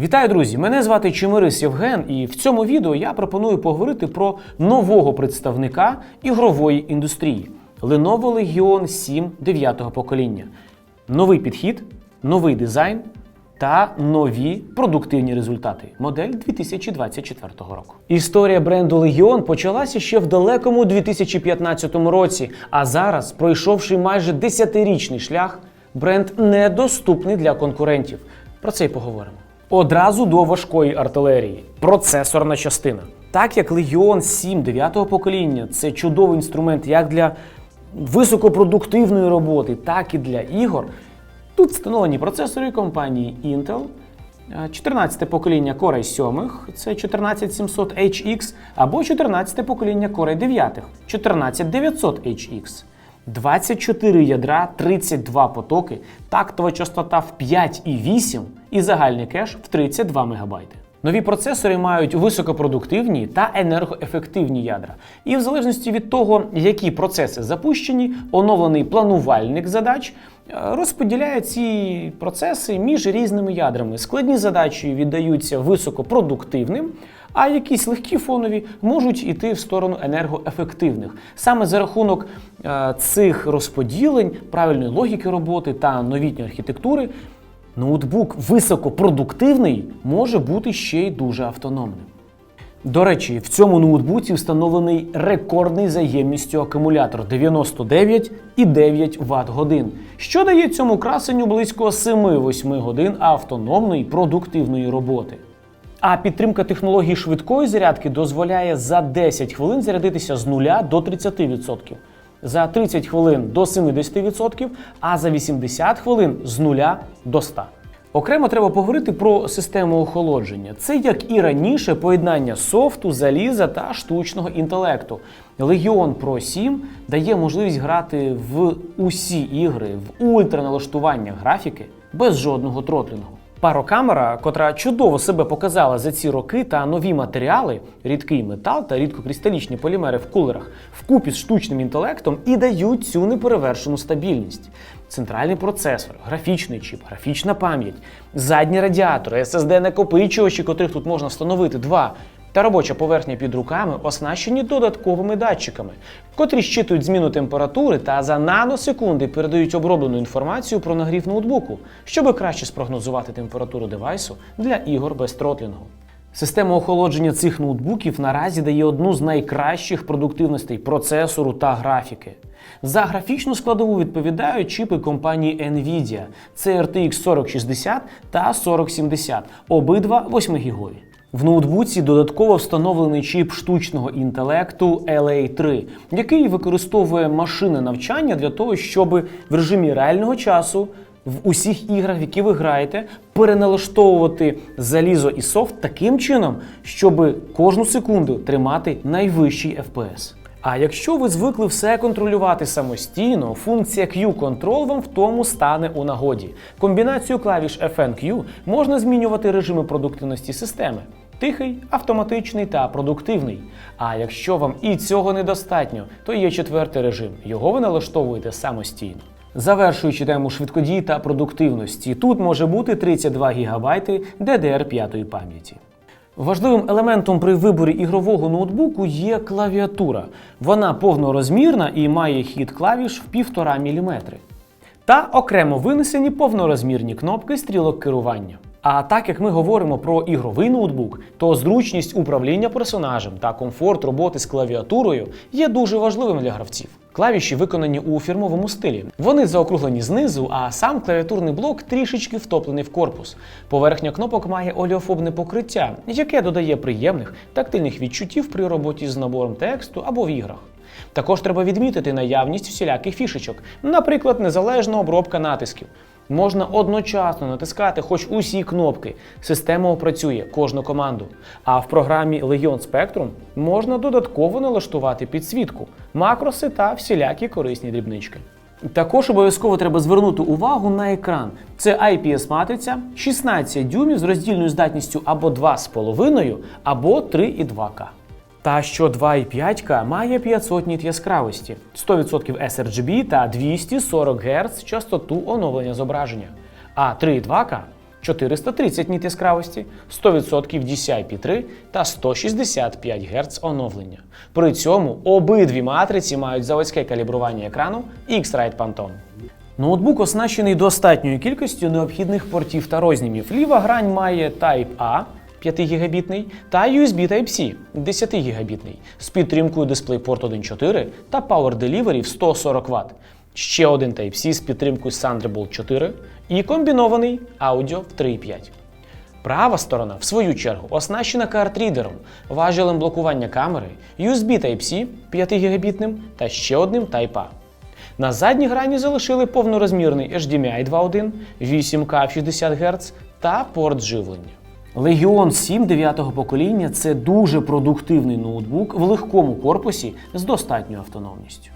Вітаю, друзі! Мене звати Чимирис Євген, і в цьому відео я пропоную поговорити про нового представника ігрової індустрії Lenovo Legion 7 9 покоління. Новий підхід, новий дизайн та нові продуктивні результати. Модель 2024 року. Історія бренду Legion почалася ще в далекому 2015 році, а зараз, пройшовши майже 10-річний шлях, бренд недоступний для конкурентів. Про це й поговоримо. Одразу до важкої артилерії. Процесорна частина. Так як Legion 7 9 покоління це чудовий інструмент як для високопродуктивної роботи, так і для ігор. Тут встановлені процесори компанії Intel. Е, 14 покоління Core i 7, це 14700HX, або 14 покоління Core i 9, 14900HX. 24 ядра, 32 потоки, тактова частота в 5,8 і загальний кеш в 32 МБ. Нові процесори мають високопродуктивні та енергоефективні ядра. І в залежності від того, які процеси запущені, оновлений планувальник задач е, розподіляє ці процеси між різними ядрами. Складні задачі віддаються високопродуктивним, а якісь легкі фонові можуть іти в сторону енергоефективних. Саме за рахунок е, цих розподілень, правильної логіки роботи та новітньої архітектури, ноутбук високопродуктивний може бути ще й дуже автономним. До речі, в цьому ноутбуці встановлений рекордний за ємністю акумулятор 99,9 Вт годин, що дає цьому красенню близько 7-8 годин автономної продуктивної роботи. А підтримка технології швидкої зарядки дозволяє за 10 хвилин зарядитися з 0 до 30%, за 30 хвилин до 70%, а за 80 хвилин з 0 до 100%. Окремо треба поговорити про систему охолодження. Це як і раніше поєднання софту, заліза та штучного інтелекту. Legion Pro 7 дає можливість грати в усі ігри в ультраналаштування графіки без жодного тротлінгу. Парокамера, котра чудово себе показала за ці роки, та нові матеріали, рідкий метал та рідкокристалічні полімери в кулерах, вкупі з штучним інтелектом і дають цю неперевершену стабільність. Центральний процесор, графічний чіп, графічна пам'ять, задні радіатори, SSD накопичувачі, котрих тут можна встановити два. Та робоча поверхня під руками оснащені додатковими датчиками, котрі щитують зміну температури та за наносекунди передають оброблену інформацію про нагрів ноутбуку, щоб краще спрогнозувати температуру девайсу для ігор без тротлінгу. Система охолодження цих ноутбуків наразі дає одну з найкращих продуктивностей процесору та графіки. За графічну складову відповідають чіпи компанії Nvidia. Це RTX 4060 та 4070, обидва 8 гігові. В ноутбуці додатково встановлений чіп штучного інтелекту LA3, який використовує машини навчання для того, щоб в режимі реального часу в усіх іграх, в які ви граєте, переналаштовувати залізо і софт таким чином, щоб кожну секунду тримати найвищий FPS. А якщо ви звикли все контролювати самостійно, функція Q-Control вам в тому стане у нагоді. Комбінацію клавіш FN-Q можна змінювати режими продуктивності системи. Тихий, автоматичний та продуктивний. А якщо вам і цього недостатньо, то є четвертий режим. Його ви налаштовуєте самостійно. Завершуючи тему швидкодії та продуктивності, тут може бути 32 ГБ DDR5 пам'яті. Важливим елементом при виборі ігрового ноутбуку є клавіатура. Вона повнорозмірна і має хід клавіш в 1,5 мм. Та окремо винесені повнорозмірні кнопки стрілок керування. А так як ми говоримо про ігровий ноутбук, то зручність управління персонажем та комфорт роботи з клавіатурою є дуже важливим для гравців. Клавіші виконані у фірмовому стилі. Вони заокруглені знизу, а сам клавіатурний блок трішечки втоплений в корпус. Поверхня кнопок має олеофобне покриття, яке додає приємних тактильних відчуттів при роботі з набором тексту або в іграх. Також треба відмітити наявність всіляких фішечок, наприклад, незалежна обробка натисків. Можна одночасно натискати хоч усі кнопки. Система опрацює кожну команду. А в програмі Legion Spectrum можна додатково налаштувати підсвітку, макроси та всілякі корисні дрібнички. Також обов'язково треба звернути увагу на екран. Це IPS-матриця 16 дюймів з роздільною здатністю або 2,5, або 3,2К. Та що 2,5К має 500 ніт яскравості, 100% sRGB та 240 Гц частоту оновлення зображення. А 3,2К 430 ніт яскравості, 100% DCI-P3 та 165 Гц оновлення. При цьому обидві матриці мають заводське калібрування екрану X-Rite Pantone. Ноутбук оснащений достатньою кількістю необхідних портів та рознімів. Ліва грань має Type-A 5 гігабітний та USB Type-C 10 гігабітний з підтримкою DisplayPort 1.4 та Power Delivery в 140 Вт. Ще один Type-C з підтримкою Thunderbolt 4 і комбінований аудіо в 3.5. Права сторона, в свою чергу, оснащена картрідером, важелем блокування камери, USB Type-C 5 гігабітним та ще одним Type-A. На задній грані залишили повнорозмірний HDMI 2.1, 8К 60 Гц та порт живлення. Legion 7 9-го покоління це дуже продуктивний ноутбук в легкому корпусі з достатньою автономністю.